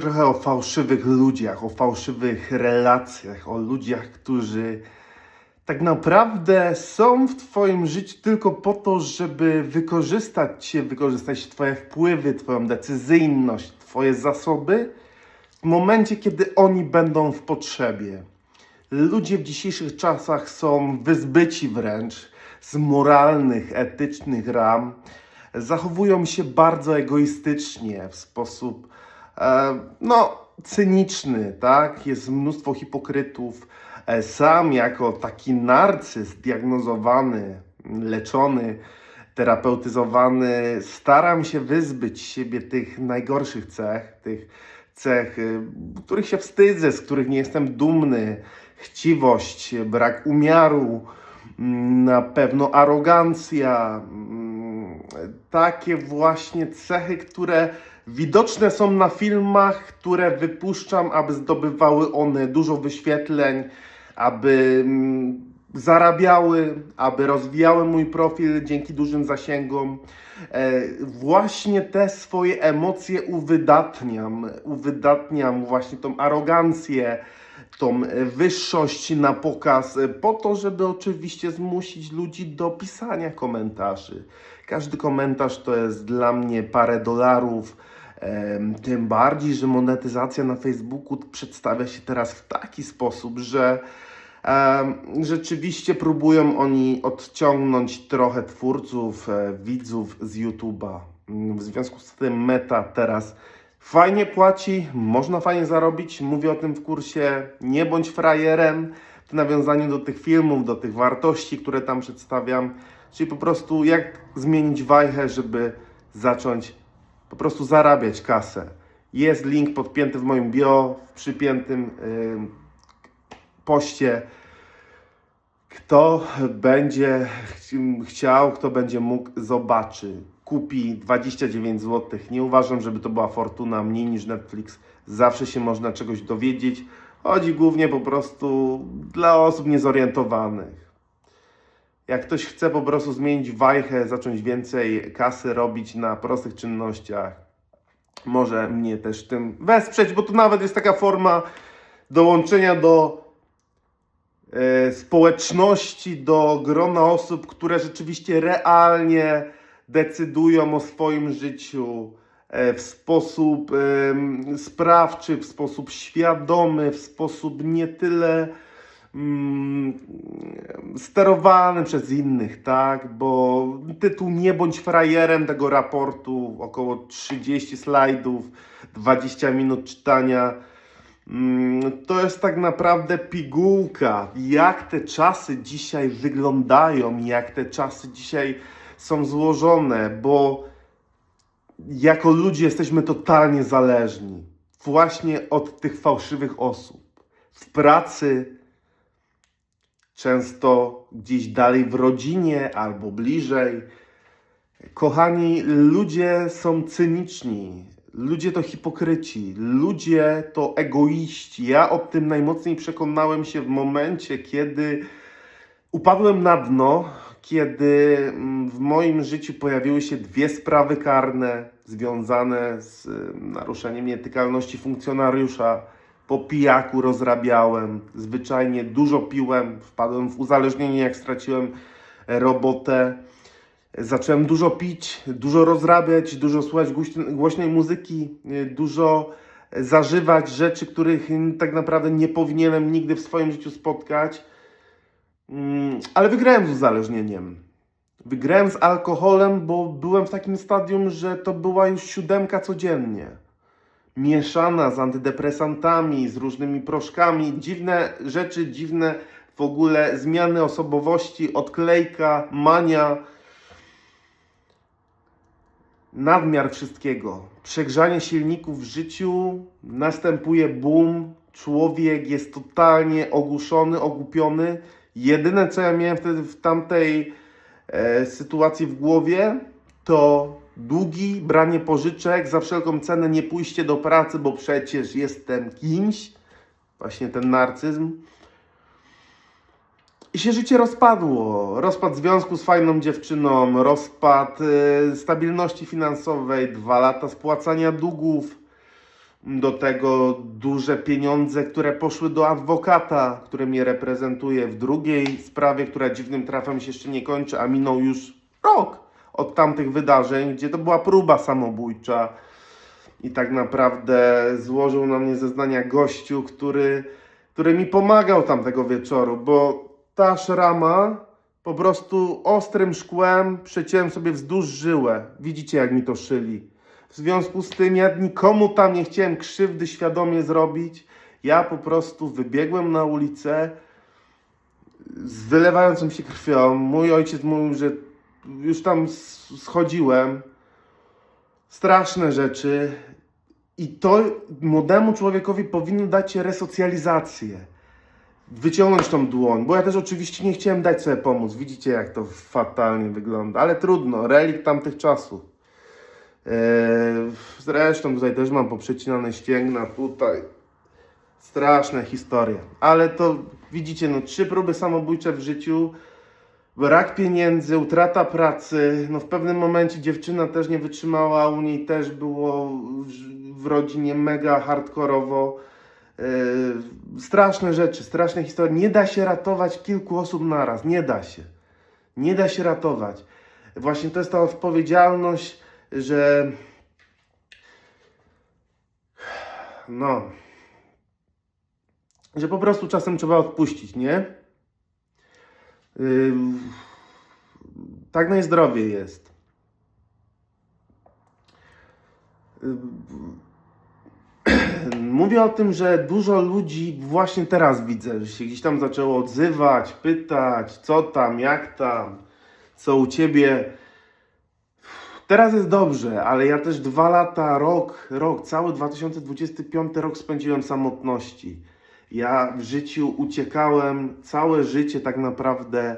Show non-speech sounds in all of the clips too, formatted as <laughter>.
trochę o fałszywych ludziach, o fałszywych relacjach, o ludziach, którzy tak naprawdę są w Twoim życiu tylko po to, żeby wykorzystać Cię, wykorzystać Twoje wpływy, Twoją decyzyjność, Twoje zasoby w momencie, kiedy oni będą w potrzebie. Ludzie w dzisiejszych czasach są wyzbyci wręcz z moralnych, etycznych ram. Zachowują się bardzo egoistycznie, w sposób no, cyniczny, tak? Jest mnóstwo hipokrytów. E, Sam jako taki narcyz diagnozowany, leczony, terapeutyzowany, staram się wyzbyć siebie tych najgorszych cech, tych cech, y, których się wstydzę, z których nie jestem dumny, chciwość, brak umiaru, mm, na pewno arogancja, mm, takie właśnie cechy, które widoczne są na filmach, które wypuszczam, aby zdobywały one dużo wyświetleń, aby mm, zarabiały, aby rozwijały mój profil dzięki dużym zasięgom. E, Właśnie te swoje emocje uwydatniam, uwydatniam właśnie tą arogancję, tą wyższość na pokaz, po to, żeby oczywiście zmusić ludzi do pisania komentarzy. Każdy komentarz to jest dla mnie parę dolarów. Tym bardziej, że monetyzacja na Facebooku przedstawia się teraz w taki sposób, że rzeczywiście próbują oni odciągnąć trochę twórców, e, widzów z YouTube'a. Mm, W związku z tym Meta teraz fajnie płaci, można fajnie zarobić. Mówię o tym w kursie Nie bądź frajerem w nawiązaniu do tych filmów, do tych wartości, które tam przedstawiam. Czyli po prostu jak zmienić wajchę, żeby zacząć po prostu zarabiać kasę. Jest link podpięty w moim bio, w przypiętym ym, poście. Kto będzie ch- chciał, kto będzie mógł, zobaczy. Kupi 29 zł. Nie uważam, żeby to była fortuna mniej niż Netflix. Zawsze się można czegoś dowiedzieć. Chodzi głównie po prostu dla osób niezorientowanych. Jak ktoś chce po prostu zmienić wajchę, zacząć więcej kasy robić na prostych czynnościach, może mnie też w tym wesprzeć, bo to nawet jest taka forma dołączenia do e, społeczności, do grona osób, które rzeczywiście realnie decydują o swoim życiu e, w sposób sprawczy, w sposób świadomy, w sposób nie tyle mm, sterowany przez innych, tak? Bo tytuł Nie bądź frajerem tego raportu, około 30 slajdów, 20 minut czytania. Mm, To jest tak naprawdę pigułka, jak te czasy dzisiaj wyglądają, jak te czasy dzisiaj są złożone, bo jako ludzie jesteśmy totalnie zależni właśnie od tych fałszywych osób. W pracy, często gdzieś dalej w rodzinie albo bliżej. Kochani, ludzie są cyniczni, ludzie to hipokryci, ludzie to egoiści. Ja o tym najmocniej przekonałem się w momencie, kiedy upadłem na dno, kiedy mm, w moim życiu pojawiły się dwie sprawy karne związane z y, naruszeniem nietykalności funkcjonariusza. Po pijaku rozrabiałem, zwyczajnie dużo piłem, wpadłem w uzależnienie, jak straciłem robotę. Zacząłem dużo pić, dużo rozrabiać, dużo słuchać głośn- głośnej muzyki, dużo zażywać rzeczy, których tak naprawdę nie powinienem nigdy w swoim życiu spotkać. Mm, Ale wygrałem z uzależnieniem. Wygrałem z alkoholem, bo byłem w takim stadium, że to była już siódemka codziennie. Mieszana z antydepresantami, z różnymi proszkami, dziwne rzeczy, dziwne w ogóle zmiany osobowości, odklejka, mania, nadmiar wszystkiego. Przegrzanie silników w życiu, następuje boom, człowiek jest totalnie ogłuszony, ogłupiony. Jedyne co ja miałem wtedy w tamtej e, sytuacji w głowie, to długi, branie pożyczek, za wszelką cenę nie pójście do pracy, bo przecież jestem kimś, właśnie ten narcyzm. I się życie rozpadło. Rozpad związku z fajną dziewczyną, rozpad e, stabilności finansowej, dwa lata spłacania długów. Do tego duże pieniądze, które poszły do adwokata, który mnie reprezentuje w drugiej sprawie, która dziwnym trafem się jeszcze nie kończy, a minął już rok od tamtych wydarzeń, gdzie to była próba samobójcza. I tak naprawdę złożył na mnie zeznania gościu, który, który mi pomagał tamtego wieczoru, bo ta szrama po prostu ostrym szkłem przeciąłem sobie wzdłuż żyłę. Widzicie, jak mi to szyli. W związku z tym ja nikomu tam nie chciałem krzywdy świadomie zrobić. Ja po prostu wybiegłem na ulicę z wylewającą się krwią. Mój ojciec mówił, że już tam schodziłem. Straszne rzeczy. I to młodemu człowiekowi powinno dać resocjalizację. Wyciągnąć tą dłoń, bo ja też oczywiście nie chciałem dać sobie pomóc. Widzicie, jak to fatalnie wygląda, ale trudno, relikt tamtych czasów. Eee, zresztą tutaj też mam poprzecinane ścięgna, tutaj. Straszne historie. Ale to widzicie, no trzy próby samobójcze w życiu, brak pieniędzy, utrata pracy. No w pewnym momencie dziewczyna też nie wytrzymała, u niej też było w- rodzinie mega hardkorowo. Eee, straszne rzeczy, straszne historie. Nie da się ratować kilku osób naraz, nie da się. Nie da się ratować. Właśnie to jest ta odpowiedzialność, że no, że po prostu czasem trzeba odpuścić, nie? Tak najzdrowiej jest. <clears throat> Mówię o tym, że dużo ludzi właśnie teraz widzę, że się gdzieś tam zaczęło odzywać, pytać, co tam, jak tam, co u ciebie. Teraz jest dobrze, ale ja też dwa lata, rok, rok, cały 2025 rok spędziłem samotności. Ja w życiu uciekałem, całe życie tak naprawdę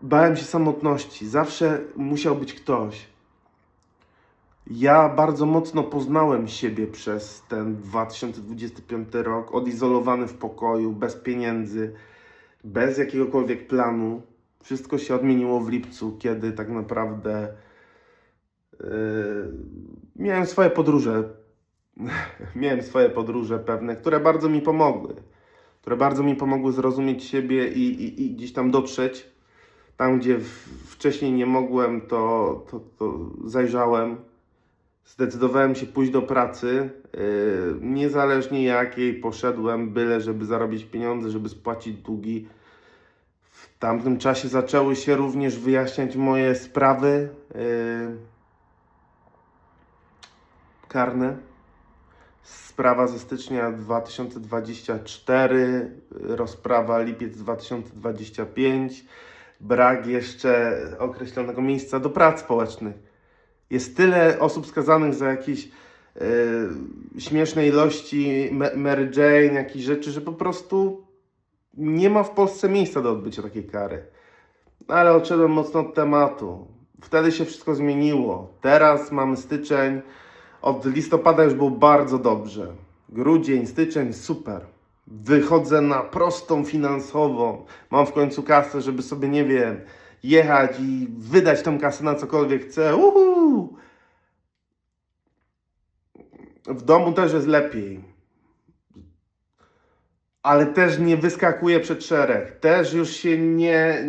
bałem się samotności. Zawsze musiał być ktoś. Ja bardzo mocno poznałem siebie przez ten 2025 rok, odizolowany w pokoju, bez pieniędzy, bez jakiegokolwiek planu. Wszystko się odmieniło w lipcu, kiedy tak naprawdę yy, miałem swoje podróże. <laughs> miałem swoje podróże pewne, które bardzo mi pomogły. Które bardzo mi pomogły zrozumieć siebie i, i, i gdzieś tam dotrzeć. Tam, gdzie wcześniej nie mogłem, to, to, to zajrzałem. Zdecydowałem się pójść do pracy, yy, niezależnie jakiej poszedłem, byle żeby zarobić pieniądze, żeby spłacić długi. W tamtym czasie zaczęły się również wyjaśniać moje sprawy yy, karne. Sprawa ze stycznia 2024, rozprawa lipiec 2025, brak jeszcze określonego miejsca do prac społecznych. Jest tyle osób skazanych za jakieś yy, śmieszne ilości Ma- Mary Jane, jakieś rzeczy, że po prostu nie ma w Polsce miejsca do odbycia takiej kary. Ale odszedłem mocno od tematu. Wtedy się wszystko zmieniło. Teraz mamy styczeń. Od listopada już było bardzo dobrze. Grudzień, styczeń, super. Wychodzę na prostą finansową. Mam w końcu kasę, żeby sobie, nie wiem, jechać i wydać tą kasę na cokolwiek chcę. Uhu! W domu też jest lepiej. Ale też nie wyskakuję przed szereg. Też już się nie,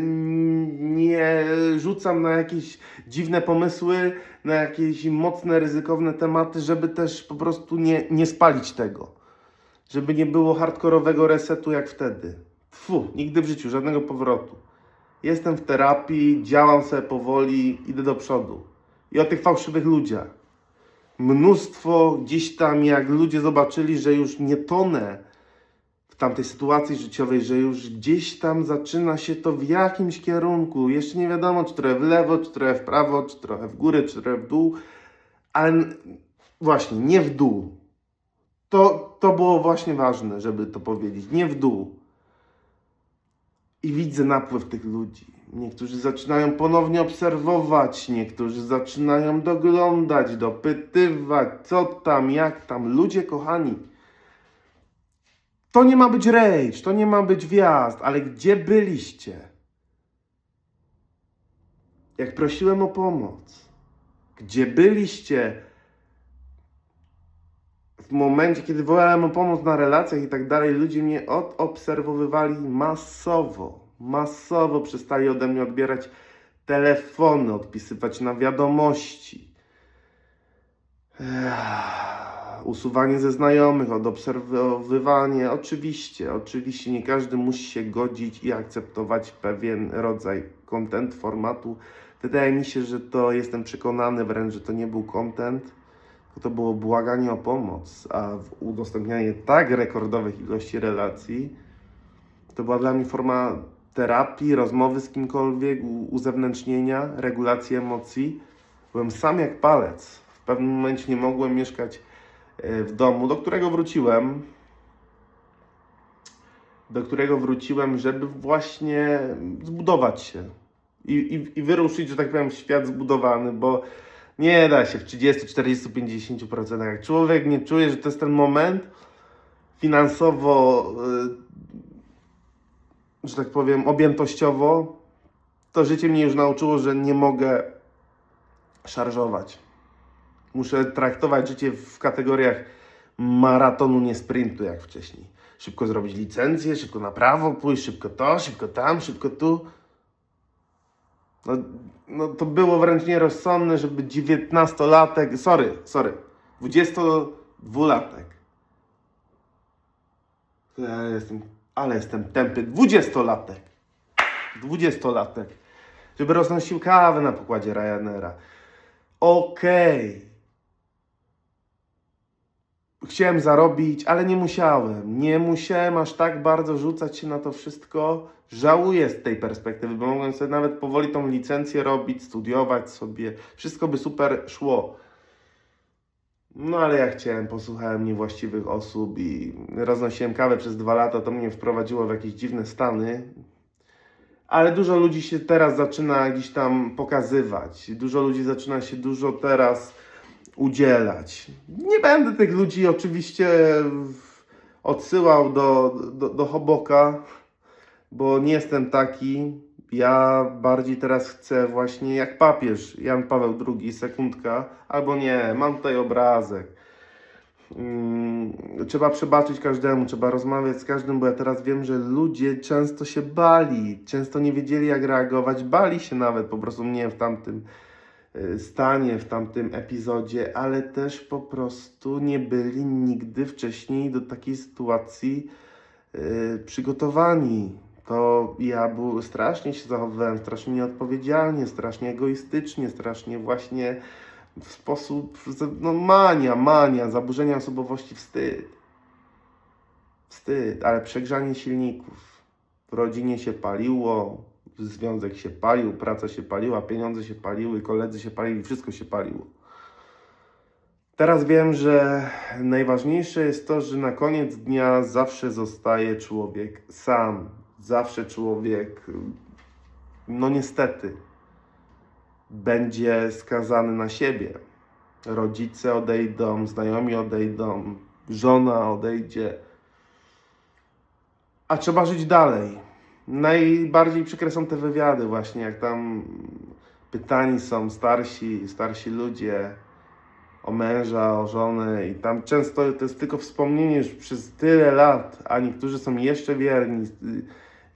nie rzucam na jakieś dziwne pomysły, na jakieś mocne, ryzykowne tematy, żeby też po prostu nie, nie spalić tego. Żeby nie było hardkorowego resetu jak wtedy. Fu, nigdy w życiu, żadnego powrotu. Jestem w terapii, działam sobie powoli, idę do przodu. I o tych fałszywych ludziach. Mnóstwo gdzieś tam, jak ludzie zobaczyli, że już nie tonę w tamtej sytuacji życiowej, że już gdzieś tam zaczyna się to w jakimś kierunku. Jeszcze nie wiadomo, czy trochę w lewo, czy trochę w prawo, czy trochę w górę, czy trochę w dół, ale właśnie nie w dół. To, to było właśnie ważne, żeby to powiedzieć. Nie w dół. I widzę napływ tych ludzi. Niektórzy zaczynają ponownie obserwować, niektórzy zaczynają doglądać, dopytywać, co tam, jak tam. Ludzie kochani, to nie ma być rage, to nie ma być wjazd, ale gdzie byliście? Jak prosiłem o pomoc, gdzie byliście, w momencie, kiedy wołałem o pomoc na relacjach i tak dalej, ludzie mnie odobserwowywali masowo. Masowo przestali ode mnie odbierać telefony, odpisywać na wiadomości. Ech, usuwanie ze znajomych, odobserwowywanie. Oczywiście, oczywiście nie każdy musi się godzić i akceptować pewien rodzaj content, formatu. Wydaje mi się, że to jestem przekonany wręcz, że to nie był content, to było błaganie o pomoc, a udostępnianie tak rekordowych ilości relacji to była dla mnie forma terapii, rozmowy z kimkolwiek, uzewnętrznienia, regulacji emocji. Byłem sam jak palec. W pewnym momencie nie mogłem mieszkać w domu, do którego wróciłem. Do którego wróciłem, żeby właśnie zbudować się i, i, i wyruszyć, że tak powiem, w świat zbudowany, bo nie da się w 30, 40, 50%. Jak człowiek nie czuje, że to jest ten moment finansowo, y, że tak powiem, objętościowo, to życie mnie już nauczyło, że nie mogę szarżować. Muszę traktować życie w kategoriach maratonu, nie sprintu jak wcześniej. Szybko zrobić licencję, szybko na prawo pójść, szybko to, szybko tam, szybko tu. No, no to było wręcz nierozsądne, żeby 19-latek, sorry, sorry, 22-latek. Ja jestem, ale jestem tępy, 20-latek. 20-latek. Żeby roznosił kawę na pokładzie Ryanaira. Okej. Chciałem zarobić, ale nie musiałem. Nie musiałem aż tak bardzo rzucać się na to wszystko. Żałuję z tej perspektywy, bo mogłem sobie nawet powoli tą licencję robić, studiować sobie. Wszystko by super szło. No ale ja chciałem, posłuchałem niewłaściwych osób i roznosiłem kawę przez dwa lata, to mnie wprowadziło w jakieś dziwne stany. Ale dużo ludzi się teraz zaczyna gdzieś tam pokazywać. Dużo ludzi zaczyna się dużo teraz udzielać. Nie będę tych ludzi oczywiście odsyłał do, do, do Hoboka, bo nie jestem taki. Ja bardziej teraz chcę właśnie jak papież Jan Paweł II, sekundka, albo nie, mam tutaj obrazek. Mm, trzeba przebaczyć każdemu, trzeba rozmawiać z każdym, bo ja teraz wiem, że ludzie często się bali, często nie wiedzieli jak reagować, bali się nawet po prostu mnie w tamtym stanie, w tamtym epizodzie, ale też po prostu nie byli nigdy wcześniej do takiej sytuacji y, przygotowani. To ja był, strasznie się zachowywałem, strasznie nieodpowiedzialnie, strasznie egoistycznie, strasznie właśnie w sposób, no mania, mania, zaburzenia osobowości, wstyd. Wstyd, ale przegrzanie silników. W rodzinie się paliło, związek się palił, praca się paliła, pieniądze się paliły, koledzy się palili, wszystko się paliło. Teraz wiem, że najważniejsze jest to, że na koniec dnia zawsze zostaje człowiek sam. Zawsze człowiek, no niestety, będzie skazany na siebie. Rodzice odejdą, znajomi odejdą, żona odejdzie, a trzeba żyć dalej. Najbardziej przykre są te wywiady, właśnie jak tam pytani są starsi, starsi ludzie o męża, o żonę, i tam często to jest tylko wspomnienie już przez tyle lat, a niektórzy są jeszcze wierni.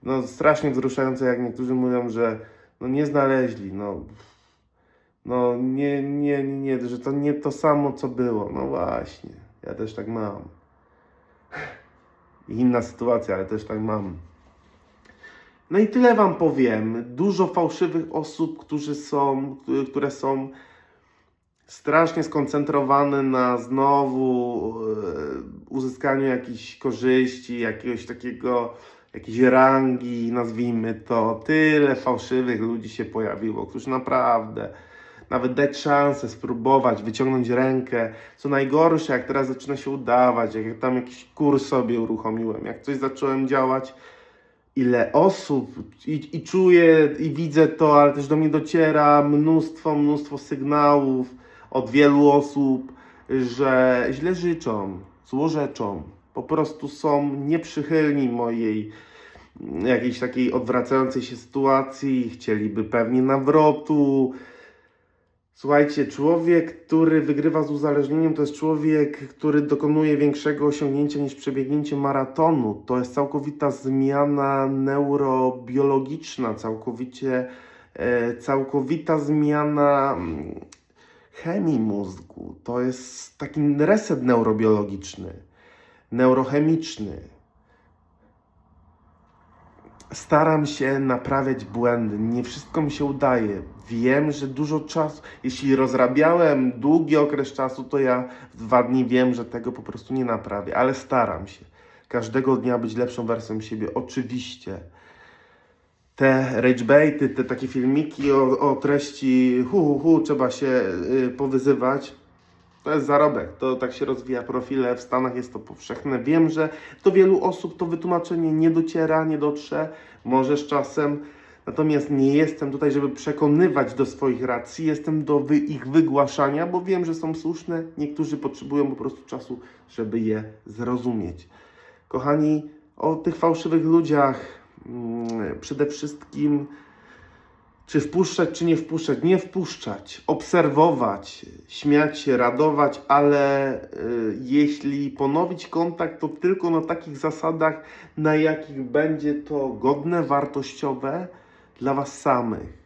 No, strasznie wzruszające, jak niektórzy mówią, że no, nie znaleźli. No, no nie, nie, nie, że to nie to samo, co było. No właśnie, ja też tak mam. Inna sytuacja, ale też tak mam. No i tyle wam powiem. Dużo fałszywych osób, którzy są, które są strasznie skoncentrowane na znowu e, uzyskaniu jakichś korzyści, jakiegoś takiego, jakiejś rangi, nazwijmy to. Tyle fałszywych ludzi się pojawiło, którzy naprawdę nawet dać szansę, spróbować, wyciągnąć rękę. Co najgorsze, jak teraz zaczyna się udawać, jak tam jakiś kurs sobie uruchomiłem, jak coś zacząłem działać, ile osób i, i czuję i widzę to, ale też do mnie dociera mnóstwo, mnóstwo sygnałów od wielu osób, że źle życzą, złorzeczą, po prostu są nieprzychylni mojej jakiejś takiej odwracającej się sytuacji, chcieliby pewnie nawrotu, Słuchajcie, człowiek, który wygrywa z uzależnieniem, to jest człowiek, który dokonuje większego osiągnięcia niż przebiegnięcie maratonu. To jest całkowita zmiana neurobiologiczna, całkowicie, e, całkowita zmiana mm, chemii mózgu. To jest taki reset neurobiologiczny, neurochemiczny. Staram się naprawiać błędy. Nie wszystko mi się udaje. Wiem, że dużo czasu. Jeśli rozrabiałem długi okres czasu, to ja dwa dni wiem, że tego po prostu nie naprawię, ale staram się. Każdego dnia być lepszą wersją siebie. Oczywiście. Te ragebaity, te takie filmiki o, o treści hu, hu, hu, trzeba się y, powyzywać. To jest zarobek, to tak się rozwija profile, w Stanach jest to powszechne. Wiem, że do wielu osób to wytłumaczenie nie dociera, nie dotrze, może z czasem. Natomiast nie jestem tutaj, żeby przekonywać do swoich racji, jestem do wy, ich wygłaszania, bo wiem, że są słuszne. Niektórzy potrzebują po prostu czasu, żeby je zrozumieć. Kochani, o tych fałszywych ludziach mm, przede wszystkim czy wpuszczać, czy nie wpuszczać? Nie wpuszczać, obserwować, śmiać się, radować, ale y, jeśli ponowić kontakt, to tylko na takich zasadach, na jakich będzie to godne, wartościowe dla Was samych.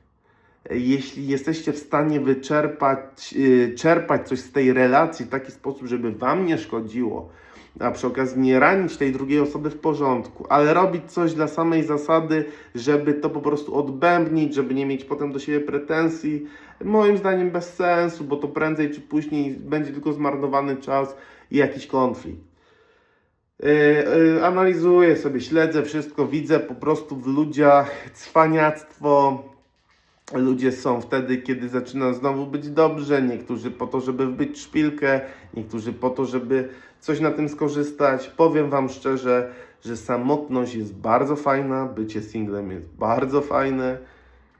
Jeśli jesteście w stanie wyczerpać, y, czerpać coś z tej relacji w taki sposób, żeby Wam nie szkodziło, a przy okazji nie ranić tej drugiej osoby w porządku, ale robić coś dla samej zasady, żeby to po prostu odbębnić, żeby nie mieć potem do siebie pretensji, moim zdaniem bez sensu, bo to prędzej czy później będzie tylko zmarnowany czas i jakiś konflikt. Yy, yy, analizuję sobie, śledzę wszystko, widzę po prostu w ludziach cwaniactwo. Ludzie są wtedy, kiedy zaczyna znowu być dobrze. Niektórzy po to, żeby wbyć szpilkę, niektórzy po to, żeby coś na tym skorzystać. Powiem Wam szczerze, że samotność jest bardzo fajna, bycie singlem jest bardzo fajne.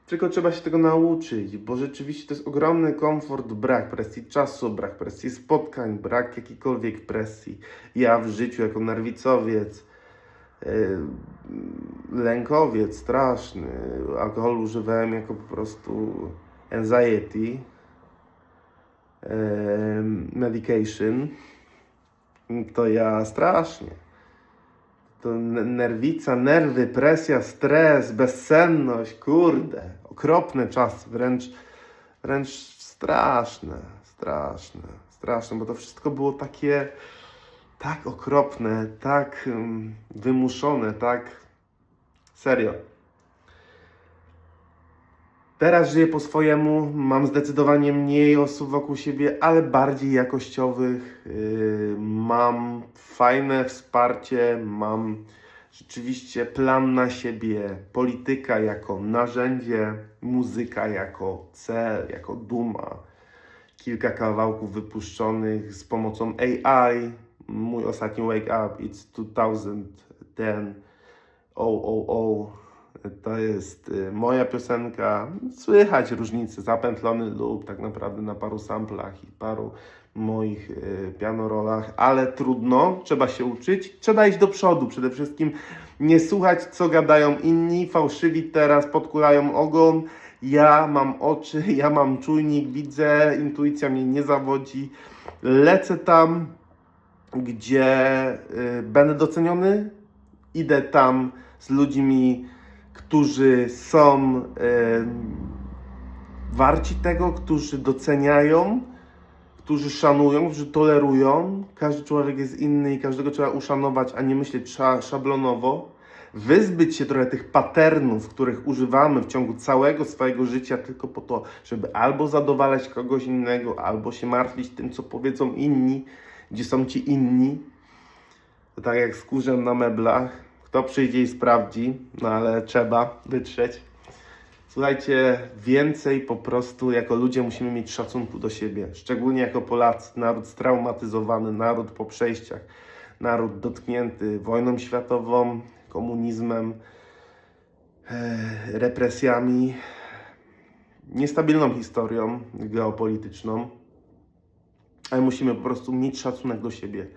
Tylko trzeba się tego nauczyć, bo rzeczywiście to jest ogromny komfort, brak presji czasu, brak presji spotkań, brak jakiejkolwiek presji. Ja w życiu jako nerwicowiec, yy, lękowiec straszny, alkohol używałem jako po prostu anxiety, yy, medication, to ja strasznie. To nerwica, nerwy, presja, stres, bezsenność, kurde, okropne czasy, wręcz, wręcz straszne, straszne, straszne, bo to wszystko było takie tak okropne, tak wymuszone, tak serio. Teraz żyję po swojemu, mam zdecydowanie mniej osób wokół siebie, ale bardziej jakościowych. Yy, mam fajne wsparcie, mam rzeczywiście plan na siebie, polityka jako narzędzie, muzyka jako cel, jako duma. Kilka kawałków wypuszczonych z pomocą AI. Mój ostatni Wake Up, it's 2010. O, o, o. To jest y, moja piosenka. Słychać różnice, zapętlony lub tak naprawdę na paru samplach i paru moich y, pianorolach, ale trudno, trzeba się uczyć, trzeba iść do przodu przede wszystkim, nie słuchać co gadają inni, fałszywi teraz podkulają ogon, ja mam oczy, ja mam czujnik, widzę, intuicja mnie nie zawodzi, lecę tam, gdzie y, będę doceniony, idę tam z ludźmi, którzy są e, warci tego, którzy doceniają, którzy szanują, którzy tolerują. Każdy człowiek jest inny i każdego trzeba uszanować, a nie myśleć sza, szablonowo. Wyzbyć się trochę tych patternów, których używamy w ciągu całego swojego życia, tylko po to, żeby albo zadowalać kogoś innego, albo się martwić tym, co powiedzą inni, gdzie są ci inni. To tak jak z kurzem na meblach. Kto przyjdzie i sprawdzi, no ale trzeba wytrzeć. Słuchajcie, więcej po prostu jako ludzie musimy mieć szacunku do siebie, szczególnie jako Polacy, naród straumatyzowany, naród po przejściach, naród dotknięty wojną światową, komunizmem, e, represjami, niestabilną historią geopolityczną, ale musimy po prostu mieć szacunek do siebie.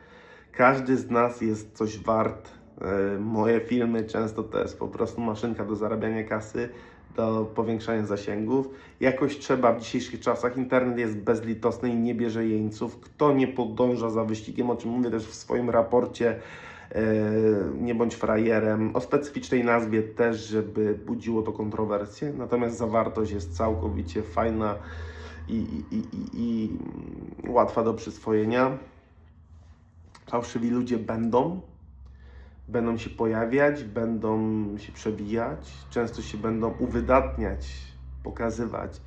Każdy z nas jest coś wart. E, Moje filmy często to jest po prostu maszynka do zarabiania kasy do powiększania zasięgów. Jakoś trzeba w dzisiejszych czasach. Internet jest bezlitosny i nie bierze jeńców. Kto nie podąża za wyścigiem, o czym mówię też w swoim raporcie, e, nie bądź frajerem, o specyficznej nazwie też, żeby budziło to kontrowersje. Natomiast zawartość jest całkowicie fajna i, i, i, i, łatwa do przyswojenia. Fałszywi ludzie będą, będą się pojawiać, będą się przewijać, często się będą uwydatniać, pokazywać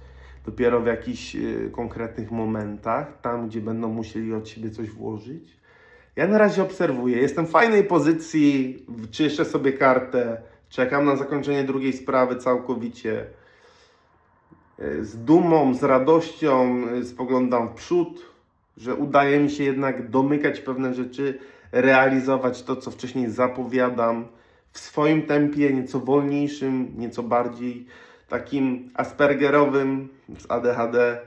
dopiero w jakichś y, konkretnych momentach, tam gdzie będą musieli od siebie coś włożyć. Ja na razie obserwuję, jestem w fajnej pozycji, czyszczę sobie kartę, czekam na zakończenie drugiej sprawy całkowicie. Y, Z dumą, z radością y, spoglądam w przód, że udaje mi się jednak domykać pewne rzeczy, realizować to, co wcześniej zapowiadam w swoim tempie, nieco wolniejszym, nieco bardziej takim aspergerowym z ADHD,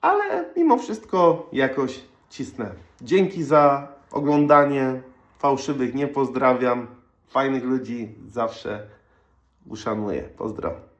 ale mimo wszystko jakoś cisnę. Dzięki za oglądanie. Fałszywych nie pozdrawiam. Fajnych ludzi zawsze uszanuję. Pozdrawiam.